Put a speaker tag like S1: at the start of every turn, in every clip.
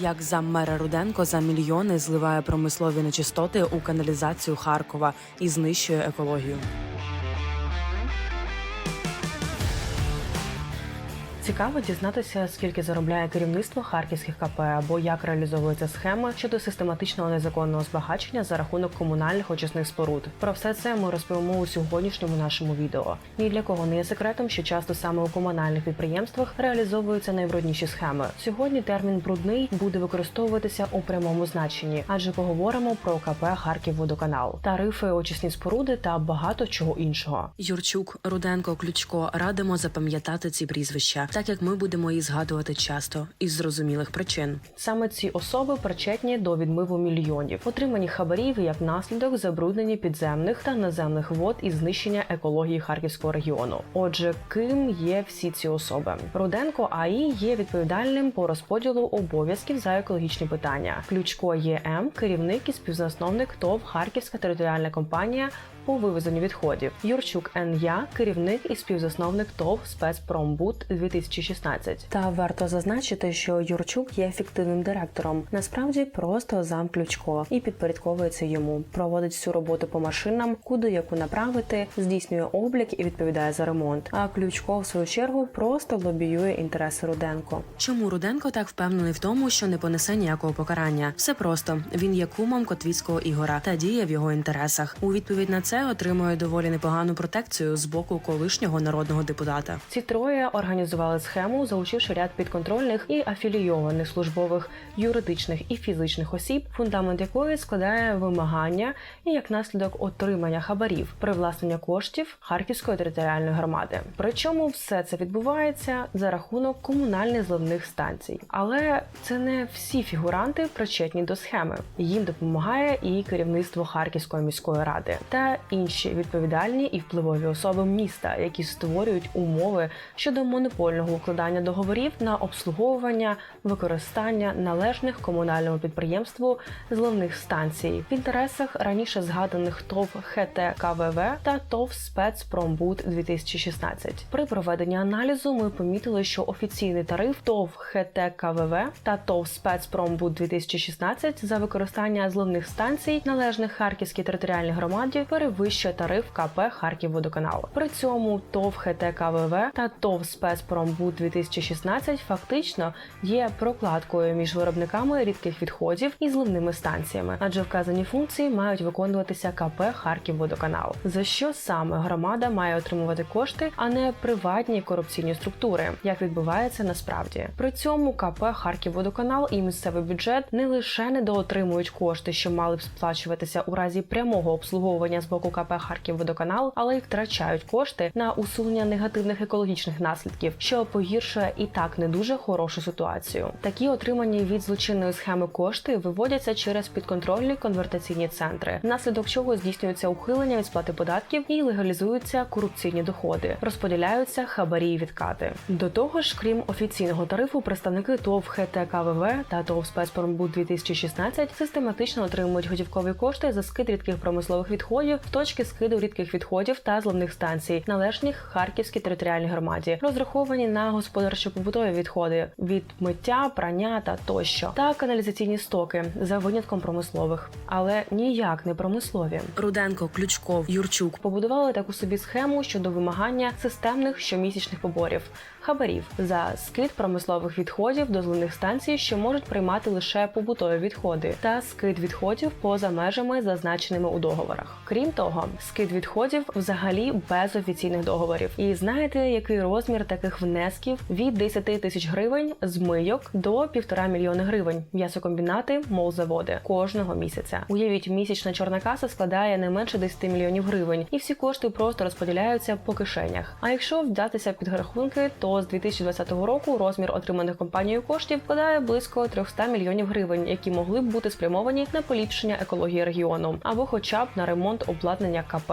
S1: Як заммера Руденко за мільйони зливає промислові нечистоти у каналізацію Харкова і знищує екологію. Цікаво дізнатися, скільки заробляє керівництво харківських КП або як реалізовується схема щодо систематичного незаконного збагачення за рахунок комунальних очисних споруд. Про все це ми розповімо у сьогоднішньому нашому відео. Ні для кого не є секретом, що часто саме у комунальних підприємствах реалізовуються найбрудніші схеми. Сьогодні термін брудний буде використовуватися у прямому значенні, адже поговоримо про КП Харківводоканал, тарифи, очисні споруди та багато чого іншого. Юрчук, Руденко, Ключко радимо запам'ятати ці прізвища, так як ми будемо їх згадувати часто із зрозумілих причин. Саме ці особи причетні до відмиву мільйонів, отримані хабарів як наслідок забруднення підземних та наземних вод і знищення екології харківського регіону. Отже, ким є всі ці особи? Руденко АІ є відповідальним по розподілу обов'язків за екологічні питання. Ключко ЄМ керівник і співзасновник ТОВ Харківська територіальна компанія по вивезенню відходів. Юрчук Н.Я. керівник і співзасновник ТОВ Спецпромбуд 2016. Та варто зазначити, що Юрчук є ефективним директором. Насправді просто зам Ключко і підпорядковується йому. Проводить всю роботу по машинам, куди яку направити, здійснює облік і відповідає за ремонт. А Ключко, в свою чергу, просто лобіює інтереси Руденко. Чому Руденко так впевнений в тому, що не понесе ніякого покарання? Все просто він є кумом Котвіцького Ігора та діє в його інтересах. У відповідь на це отримує доволі непогану протекцію з боку колишнього народного депутата. Ці троє організували схему, залучивши ряд підконтрольних і афілійованих службових юридичних і фізичних осіб, фундамент якої складає вимагання і як наслідок отримання хабарів, привласнення коштів Харківської територіальної громади. Причому все це відбувається за рахунок комунальних зливних станцій. Але це не всі фігуранти причетні до схеми. Їм допомагає і керівництво Харківської міської ради та інші відповідальні і впливові особи міста, які створюють умови щодо монопольного укладання договорів на обслуговування використання належних комунальному підприємству зливних станцій в інтересах раніше згаданих ТОВ ХТ КВВ та ТОВ Спецпромбуд 2016. При проведенні аналізу ми помітили, що офіційний тариф ТОВ ХТ КВВ та ТОВ Спецпромбуд 2016 за використання зливних станцій належних Харківській територіальній громаді перевищує тариф КП Харківводоканал. При цьому ТОВ ХТ КВВ та ТОВ Спецпромбуд 2016 фактично є прокладкою між виробниками рідких відходів і зливними станціями, адже вказані функції мають виконуватися КП Харківводоканал. За що саме громада має отримувати кошти, а не приватні корупційні структури, як відбувається насправді. При цьому КП Харківводоканал і місцевий бюджет не лише недоотримують кошти, що мали б сплачуватися у разі прямого обслуговування з боку КП Харківводоканал, але й втрачають кошти на усунення негативних екологічних наслідків, що погіршує і так не дуже хорошу ситуацію. Такі отримані від злочинної схеми кошти виводяться через підконтрольні конвертаційні центри, внаслідок чого здійснюється ухилення від сплати податків і легалізуються корупційні доходи, розподіляються хабарі і відкати. До того ж, крім офіційного тарифу, представники ТОВ ХТКВВ та ТОВ Спецпромбуд 2016 систематично отримують готівкові кошти за скид рідких промислових відходів в точки скиду рідких відходів та зливних станцій, належних Харківській територіальній громаді, розраховані на господарчо-побутові відходи від миття, прання та тощо, та каналізаційні стоки за винятком промислових, але ніяк не промислові. Руденко, Ключков, Юрчук побудували таку собі схему щодо вимагання системних щомісячних поборів. Хабарів за скид промислових відходів до зливних станцій, що можуть приймати лише побутові відходи, та скид відходів поза межами, зазначеними у договорах. Крім того, скид відходів взагалі без офіційних договорів. І знаєте, який розмір таких внесків від 10 тисяч гривень з мийок до півтора мільйони гривень м'ясокомбінати, молзаводи кожного місяця. Уявіть, місячна чорна каса складає не менше 10 мільйонів гривень, і всі кошти просто розподіляються по кишенях. А якщо вдатися підрахунки, то з 2020 року розмір отриманих компанією коштів складає близько 300 мільйонів гривень, які могли б бути спрямовані на поліпшення екології регіону або, хоча б на ремонт обладнання КП.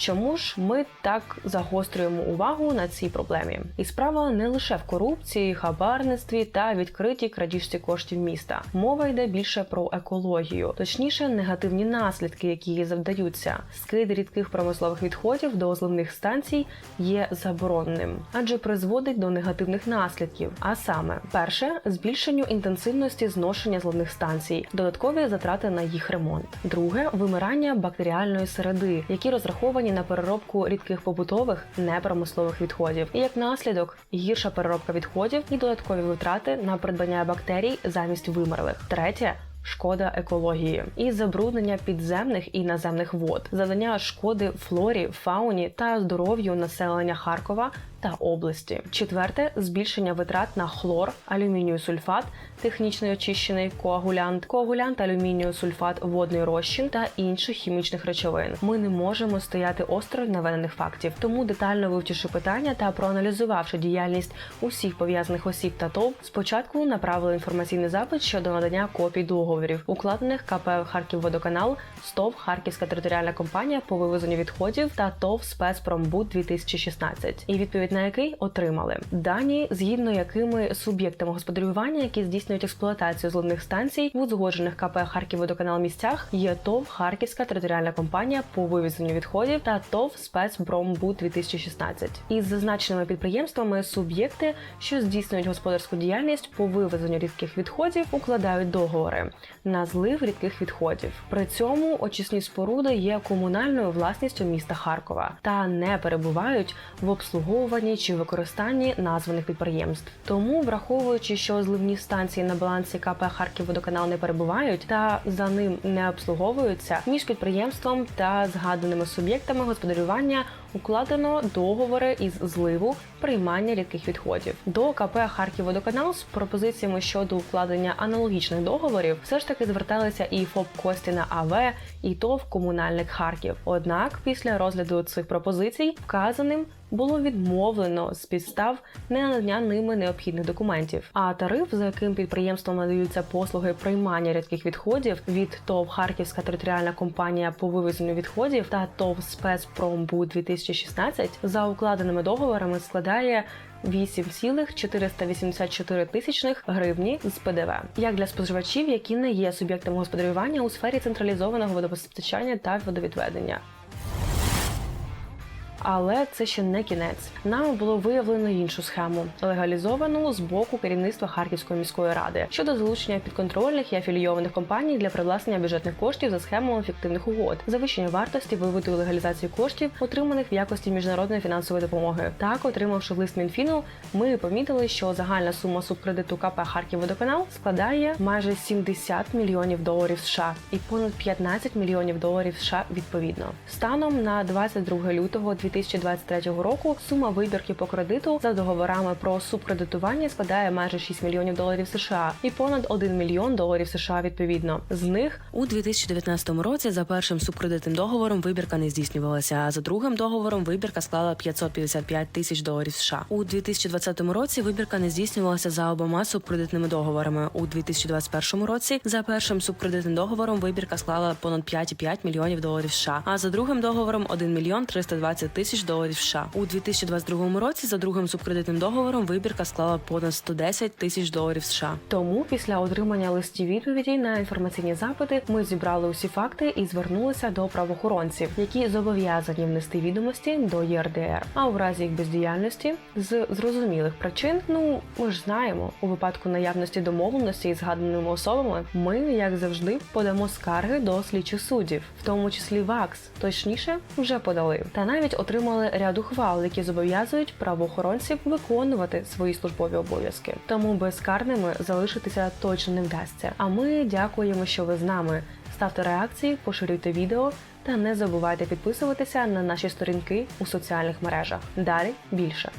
S1: Чому ж ми так загострюємо увагу на цій проблемі? І справа не лише в корупції, хабарництві та відкритій крадіжці коштів міста. Мова йде більше про екологію, точніше, негативні наслідки, які їй завдаються. Скид рідких промислових відходів до зливних станцій є забороненим, адже призводить до негативних наслідків. А саме, перше збільшенню інтенсивності зношення зливних станцій, додаткові затрати на їх ремонт. Друге вимирання бактеріальної середи, які розраховані на переробку рідких побутових непромислових відходів. І як наслідок гірша переробка відходів і додаткові витрати на придбання бактерій замість вимерлих. Третє. Шкода екології і забруднення підземних і наземних вод, завдання шкоди флорі, фауні та здоров'ю населення Харкова та області. Четверте збільшення витрат на хлор, алюмінію сульфат, технічно очищений коагулянт, коагулянт, алюмінію сульфат, водний розчин та інших хімічних речовин. Ми не можемо стояти осторонь наведених фактів, тому детально вивчивши питання та проаналізувавши діяльність усіх пов'язаних осіб та ТОВ, спочатку направили інформаційний запит щодо надання копій договорів, укладених КП Харківводоканал, СТОВ Харківська територіальна компанія по вивезенню відходів та ТОВ Спецпромбуд 2016 і відповідь на який отримали дані, згідно якими суб'єктами господарювання, які здійснюють експлуатацію зливних станцій в узгоджених КП Харківводоканал місцях, є ТОВ Харківська територіальна компанія по вивезенню відходів та ТОВ Спецпромбуд 2016 із зазначеними підприємствами суб'єкти, що здійснюють господарську діяльність по вивезенню рідких відходів, укладають договори на злив рідких відходів. При цьому очисні споруди є комунальною власністю міста Харкова та не перебувають в обслуговуванні чи використанні названих підприємств. Тому, враховуючи, що зливні станції на балансі КП Харківводоканал не перебувають та за ним не обслуговуються між підприємством та згаданими суб'єктами господарювання укладено договори із зливу приймання рідких відходів. До КП Харківводоканал з пропозиціями щодо укладення аналогічних договорів все ж таки зверталися і ФОП Костіна АВ, і ТОВ Комунальник Харків. Однак, після розгляду цих пропозицій вказаним було відмовлено з підстав ненадання ними необхідних документів. А тариф, за яким підприємствам надаються послуги приймання рідких відходів від ТОВ Харківська територіальна компанія по вивезенню відходів та ТОВ Спецпромбуд 2016 за укладеними договорами складає 8,484 тисячних гривні з ПДВ, як для споживачів, які не є суб'єктами господарювання у сфері централізованого водопостачання та водовідведення. Але це ще не кінець. Нами було виявлено іншу схему, легалізовану з боку керівництва Харківської міської ради щодо залучення підконтрольних і афілійованих компаній для привласнення бюджетних коштів за схемами фіктивних угод, завищення вартості виводу легалізації коштів, отриманих в якості міжнародної фінансової допомоги. Так, отримавши лист Мінфіну, ми помітили, що загальна сума субкредиту КП Харківводоканал складає майже 70 мільйонів доларів США і понад 15 мільйонів доларів США відповідно. Станом на 22 лютого 2023 року сума вибірки по кредиту за договорами про субкредитування складає майже 6 мільйонів доларів США і понад 1 мільйон доларів США відповідно. З них
S2: У 2019 році за першим субкредитним договором вибірка не здійснювалася, а за другим договором вибірка склала 555 тисяч доларів США. У 2020 році вибірка не здійснювалася за обома субкредитними договорами. У 2021 році за першим субкредитним договором вибірка склала понад 5,5 мільйонів доларів США, а за другим договором 1 мільйон 320 тисяч доларів США. У 2022 році за другим субкредитним договором вибірка склала понад 110 тисяч доларів США.
S1: Тому після отримання листів відповідей на інформаційні запити ми зібрали усі факти і звернулися до правоохоронців, які зобов'язані внести відомості до ЄРДР. А у разі їх бездіяльності з зрозумілих причин, ну ми ж знаємо, у випадку наявності домовленості із згаданими особами, ми, як завжди, подамо скарги до слідчих суддів, в тому числі ВАКС, точніше вже подали, та навіть отримали ряд ухвал, які зобов'язують правоохоронців виконувати свої службові обов'язки. Тому безкарними залишитися точно не вдасться. А ми дякуємо, що ви з нами. Ставте реакції, поширюйте відео та не забувайте підписуватися на наші сторінки у соціальних мережах. Далі більше.